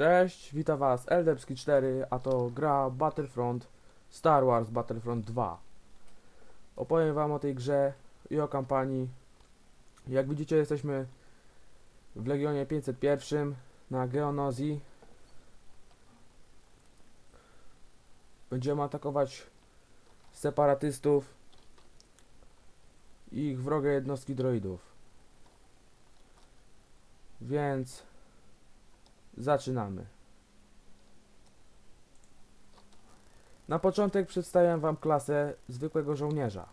Cześć, witam was Eldebski 4, a to gra Battlefront Star Wars Battlefront 2. Opowiem wam o tej grze i o kampanii. Jak widzicie jesteśmy w Legionie 501 na Geonozji. Będziemy atakować separatystów i ich wrogie jednostki droidów. Więc Zaczynamy. Na początek przedstawiam Wam klasę zwykłego żołnierza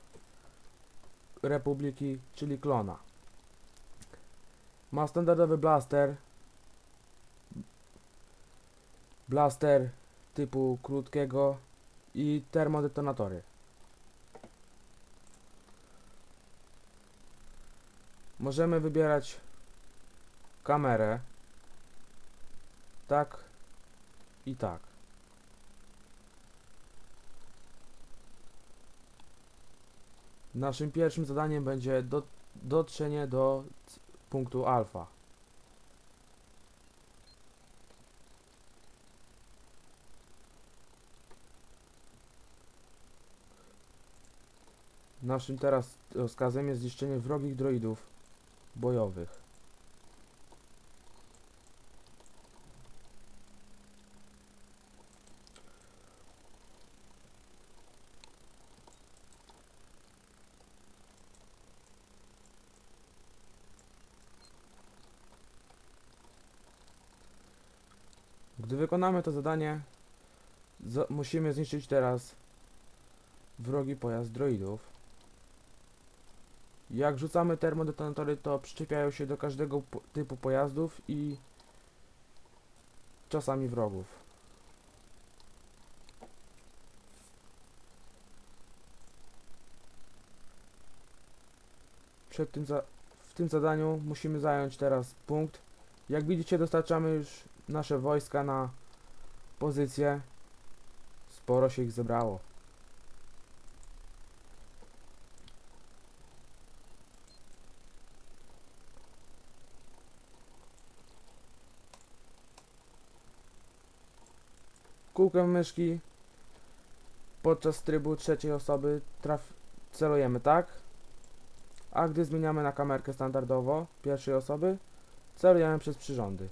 Republiki, czyli klona. Ma standardowy blaster, blaster typu krótkiego i termodetonatory. Możemy wybierać kamerę tak i tak. Naszym pierwszym zadaniem będzie do, dotrzenie do punktu alfa. Naszym teraz rozkazem jest zniszczenie wrogich droidów bojowych. Gdy wykonamy to zadanie, musimy zniszczyć teraz wrogi pojazd droidów. Jak rzucamy termodetonatory, to przyczepiają się do każdego po typu pojazdów i czasami wrogów. Przed tym w tym zadaniu musimy zająć teraz punkt. Jak widzicie, dostarczamy już nasze wojska na pozycję. Sporo się ich zebrało. Kółkiem myszki podczas trybu trzeciej osoby traf celujemy tak, a gdy zmieniamy na kamerkę standardowo pierwszej osoby, celujemy przez przyrządy.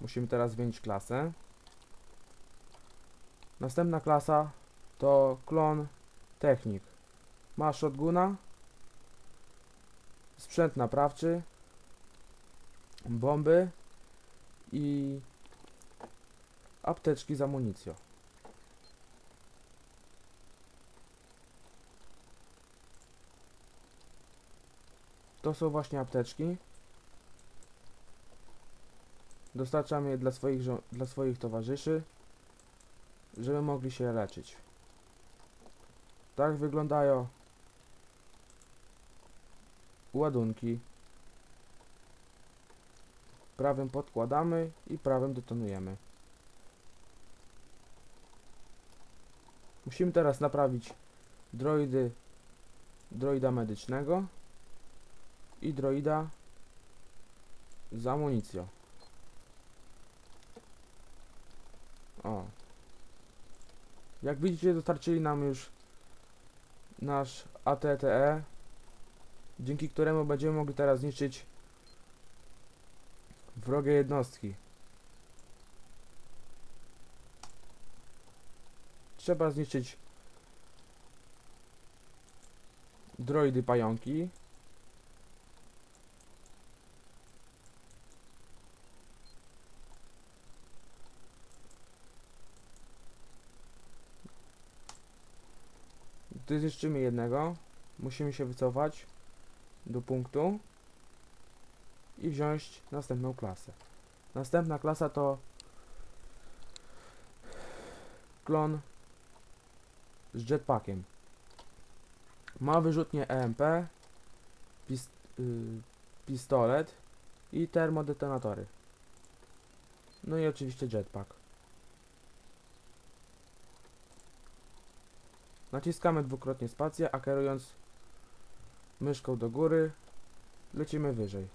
Musimy teraz zmienić klasę. Następna klasa to klon technik. Ma shotguna, sprzęt naprawczy, bomby i apteczki z amunicją. To są właśnie apteczki. Dostarczamy je dla swoich, dla swoich towarzyszy, żeby mogli się leczyć. Tak wyglądają ładunki. Prawym podkładamy i prawym detonujemy. Musimy teraz naprawić droidy droida medycznego i droida z amunicją. O. Jak widzicie, dostarczyli nam już nasz ATTE, dzięki któremu będziemy mogli teraz zniszczyć wrogie jednostki. Trzeba zniszczyć droidy pająki. Gdy zniszczymy jednego, musimy się wycofać do punktu i wziąć następną klasę. Następna klasa to klon z jetpackiem. Ma wyrzutnię EMP, pis y, pistolet i termodetonatory. No i oczywiście jetpack. Naciskamy dwukrotnie spację, a kierując myszką do góry lecimy wyżej.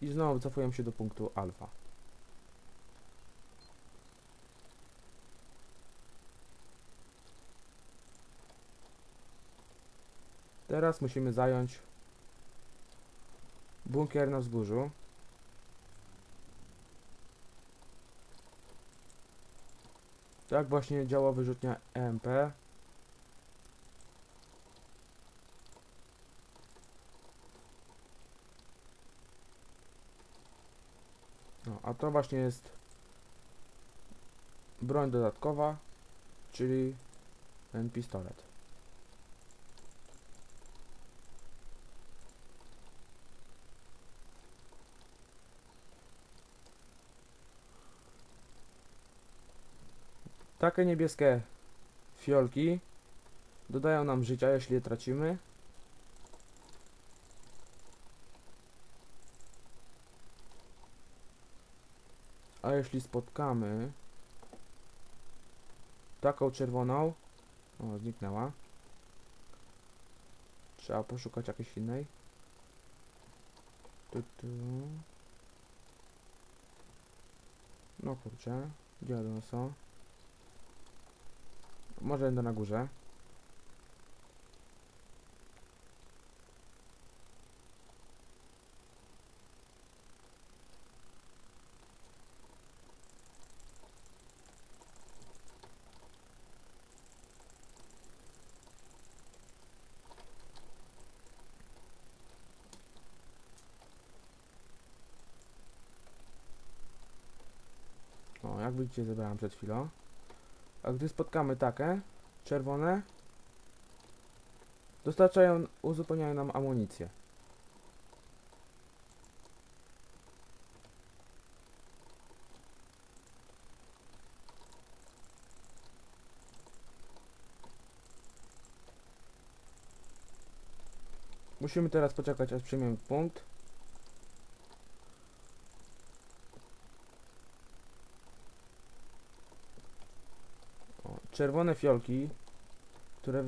I znowu cofujemy się do punktu alfa. Teraz musimy zająć bunkier na wzgórzu. Tak właśnie działa wyrzutnia EMP. No, a to właśnie jest broń dodatkowa, czyli ten pistolet. Takie niebieskie fiolki dodają nam życia, jeśli je tracimy. A jeśli spotkamy taką czerwoną, o zniknęła, trzeba poszukać jakiejś innej. Tu, tu. No kurczę, gdzie one są? Może będę na górze. O, jak widzicie, zebrałem przed chwilą. A gdy spotkamy takie czerwone, dostarczają, uzupełniają nam amunicję. Musimy teraz poczekać, aż przyjmiemy punkt. Czerwone fiolki, które,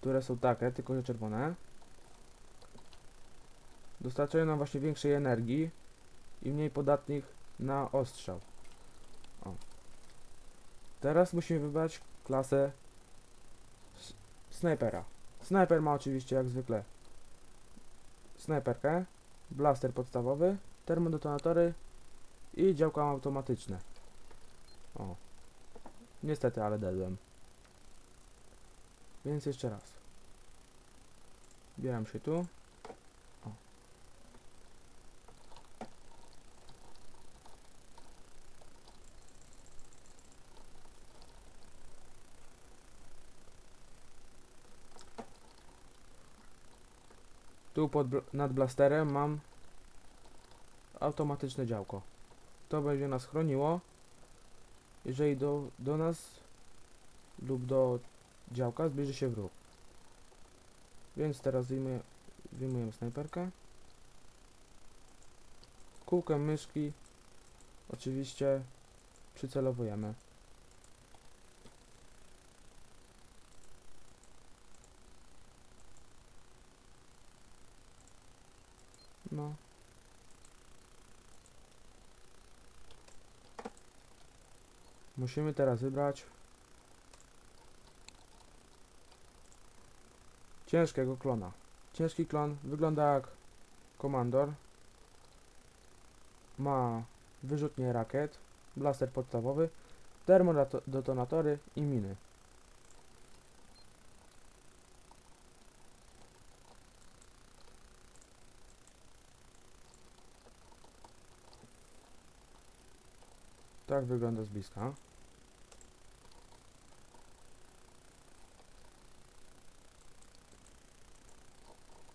które są takie, tylko że czerwone, dostarczają nam właśnie większej energii i mniej podatnych na ostrzał. O. Teraz musimy wybrać klasę snajpera. Snajper ma oczywiście jak zwykle snajperkę, blaster podstawowy, termodetonatory i działka automatyczne. O. Niestety, ale dedłem. Więc jeszcze raz. Bieram się tu. O. Tu pod, nad blasterem mam automatyczne działko. To będzie nas chroniło jeżeli do, do nas lub do działka zbliży się wróg. Więc teraz wyjmuję, wyjmujemy snajperkę. Kółkiem myszki oczywiście przycelowujemy. No. Musimy teraz wybrać ciężkiego klona. Ciężki klon wygląda jak komandor. Ma wyrzutnie rakiet, blaster podstawowy, termodetonatory i miny. Tak wygląda z bliska.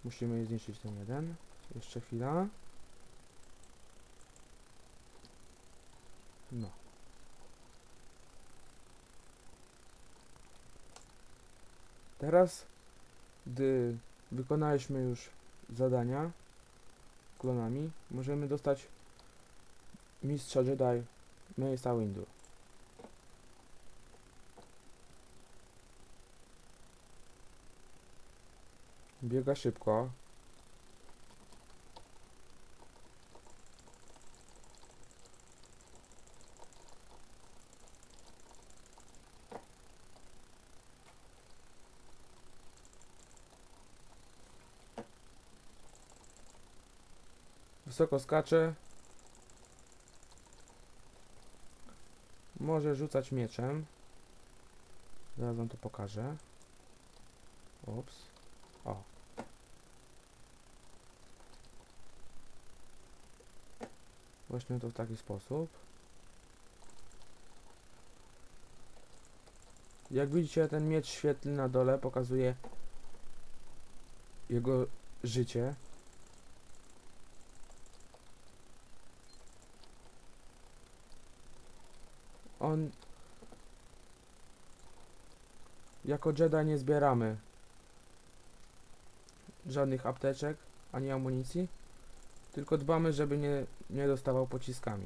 Musimy zniszczyć ten jeden. Jeszcze chwila. No. Teraz, gdy wykonaliśmy już zadania klonami, możemy dostać mistrza Jedi Mesa Windu. Biega szybko. Wysoko skacze. Może rzucać mieczem. Zaraz wam to pokażę. Ups. O. Właśnie to w taki sposób. Jak widzicie, ten miecz świetlny na dole pokazuje jego życie. On jako Jedi nie zbieramy żadnych apteczek ani amunicji, tylko dbamy, żeby nie, nie dostawał pociskami.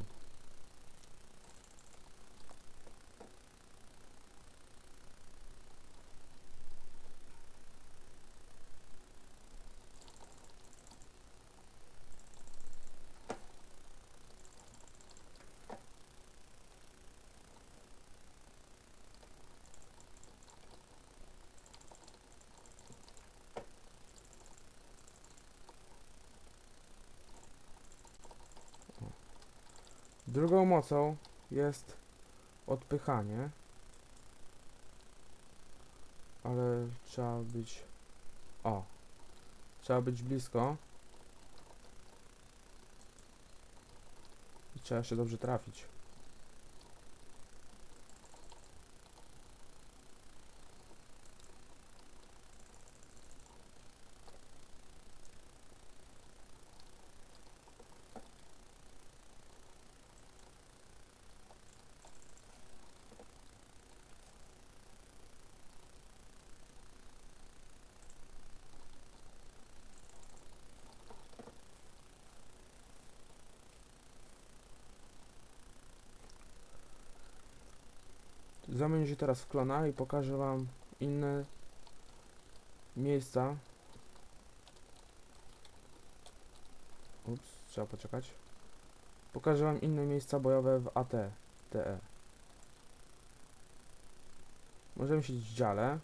Drugą mocą jest odpychanie. Ale trzeba być. O! Trzeba być blisko. I trzeba się dobrze trafić. Zamienię się teraz w klona i pokażę wam inne miejsca. Ups, trzeba poczekać. Pokażę wam inne miejsca bojowe w AT, TE. Możemy siedzieć w dziale.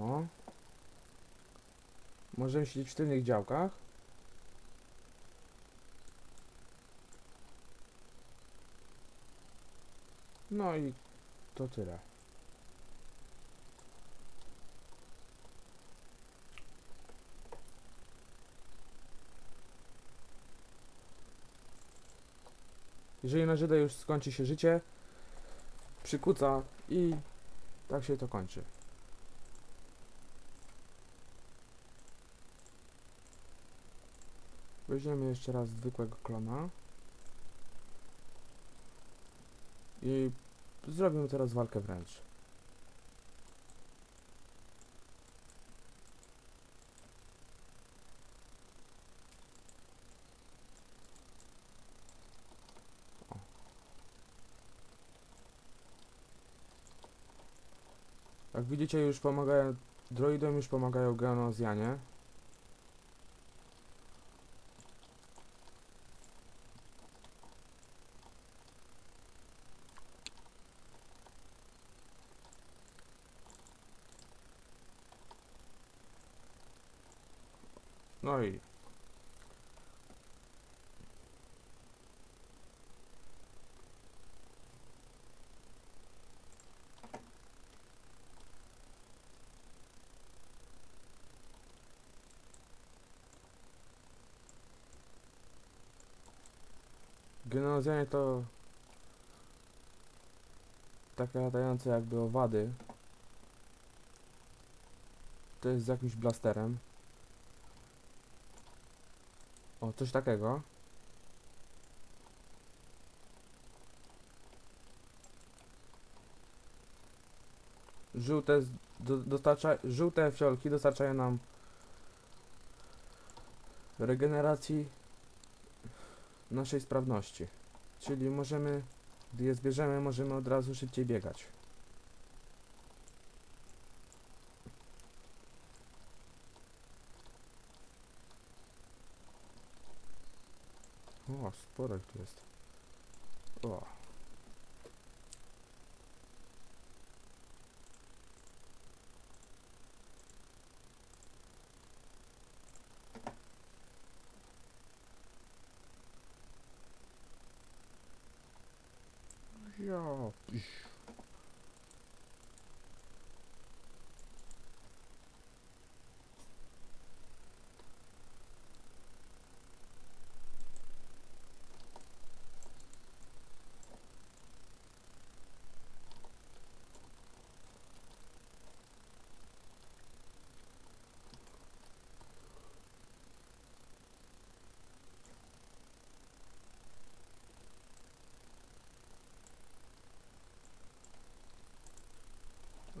O. Możemy siedzieć w tylnych działkach. No i to tyle. Jeżeli na Żydę już skończy się życie, przykuca i tak się to kończy. Weźmiemy jeszcze raz zwykłego klona. I zrobimy teraz walkę wręcz. Jak widzicie już pomagają, droidom już pomagają Geonozjanie. No i Genozjanie to takie latające jakby owady. To jest z jakimś blasterem. O, coś takiego. Żółte, dostarcza, żółte fiolki dostarczają nam regeneracji naszej sprawności. Czyli możemy Gdy je zbierzemy, możemy od razu szybciej biegać. O, sporo ich tu jest. O. Ja.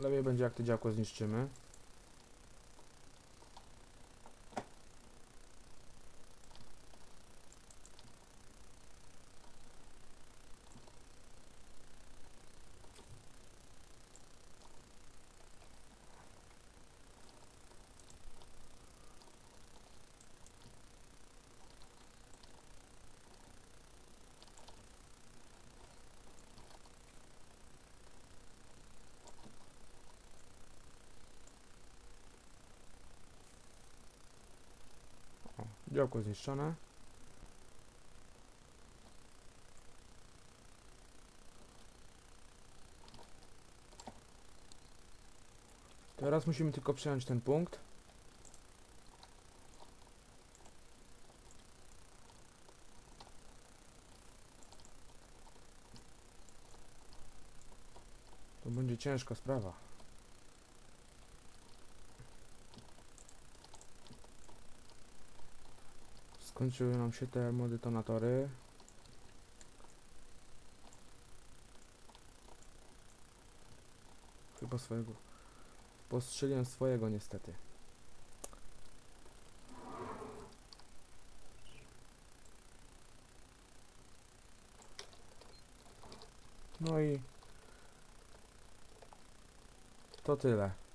Lepiej będzie jak to działko zniszczymy. O, działko zniszczone. Teraz musimy tylko przejąć ten punkt. To będzie ciężka sprawa. Skończyły nam się te modetonatory. Chyba swojego. Postrzeliłem swojego niestety. No i to tyle.